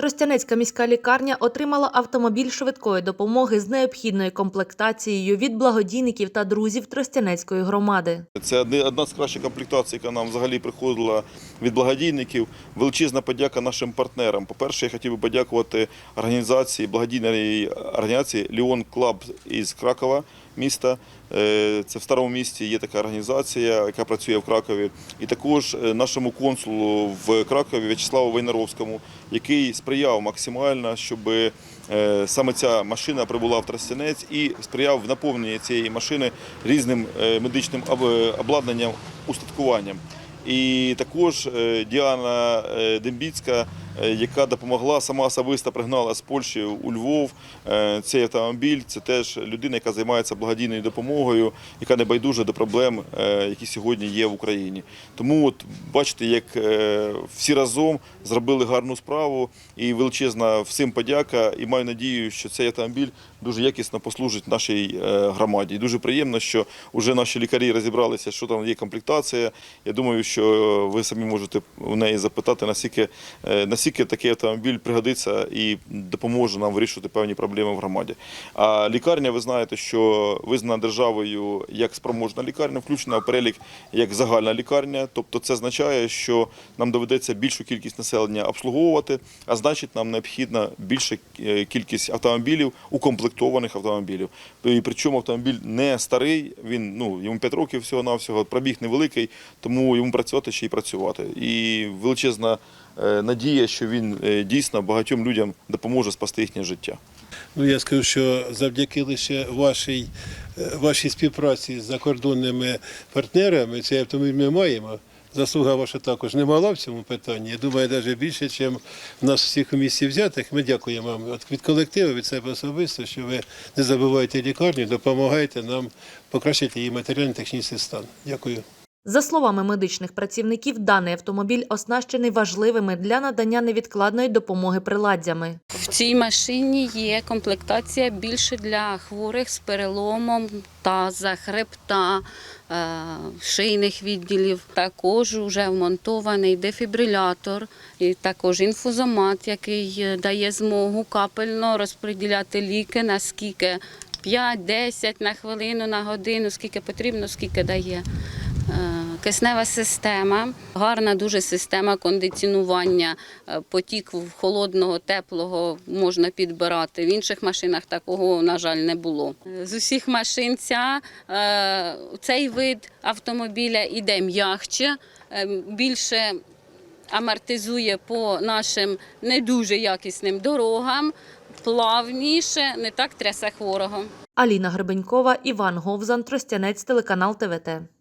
Тростянецька міська лікарня отримала автомобіль швидкої допомоги з необхідною комплектацією від благодійників та друзів Тростянецької громади. Це одна з кращих комплектацій, яка нам взагалі приходила від благодійників. Величезна подяка нашим партнерам. По-перше, я хотів би подякувати організації, благодійній організації Ліон Клаб із Кракова міста. Е, Це в старому місті є така організація, яка працює в Кракові. І також е, нашому консулу в Кракові В'ячеславу Войнаровському, який сприяв максимально, щоб е, саме ця машина прибула в Тростянець і сприяв в наповненні цієї машини різним медичним обладнанням, устаткуванням. І також Діана Дембіцька, яка допомогла, сама особисто пригнала з Польщі у Львов е, цей автомобіль. Це теж людина, яка займається благодійною допомогою, яка не байдужа до проблем, е, які сьогодні є в Україні. Тому от бачите, як е, всі разом зробили гарну справу і величезна всім подяка. І маю надію, що цей автомобіль дуже якісно послужить нашій е, громаді. Дуже приємно, що вже наші лікарі розібралися, що там є комплектація. Я думаю, що ви самі можете у неї запитати, наскільки, е, наскільки такий автомобіль пригодиться і допоможе нам вирішувати певні проблеми в громаді. А лікарня, ви знаєте, що визнана державою як спроможна лікарня, включена в перелік як загальна лікарня. Тобто це означає, що нам доведеться більшу кількість населення обслуговувати, а значить, нам необхідна більша е, кількість автомобілів, укомплектованих автомобілів. І причому автомобіль не старий, він ну йому 5 років всього навсього пробіг невеликий, тому йому працювати ще й працювати. І величезна е, надія, що він е, дійсно багатьом людям допоможе спасти їхнє життя. Ну, я скажу, що завдяки лише вашій, е, вашій співпраці з закордонними партнерами цей автомобіль ми маємо. Заслуга ваша також немала в цьому питанні. Я думаю, навіть більше, ніж в нас всіх у місті взятих. Ми дякуємо вам від колективу, від себе особисто, що ви не забуваєте лікарню, допомагаєте нам покращити її матеріально-технічний стан. Дякую. За словами медичних працівників, даний автомобіль оснащений важливими для надання невідкладної допомоги приладдями. В цій машині є комплектація більше для хворих з переломом таза, хребта, е, шийних відділів. Також вже вмонтований дефібрилятор і також інфузомат, який е, дає змогу капельно розподіляти ліки наскільки 5-10 на хвилину, на годину, скільки потрібно, скільки дає. Киснева система, гарна дуже система кондиціонування. Е, Потік холодного, теплого можна підбирати. В інших машинах такого, на жаль, не було. З усіх машин ця, е, цей вид автомобіля іде м'ягче, е, більше амортизує по нашим не дуже якісним дорогам, плавніше, не так трясе хворого. Аліна Гребенькова, Іван Говзан, Тростянець, телеканал ТВТ.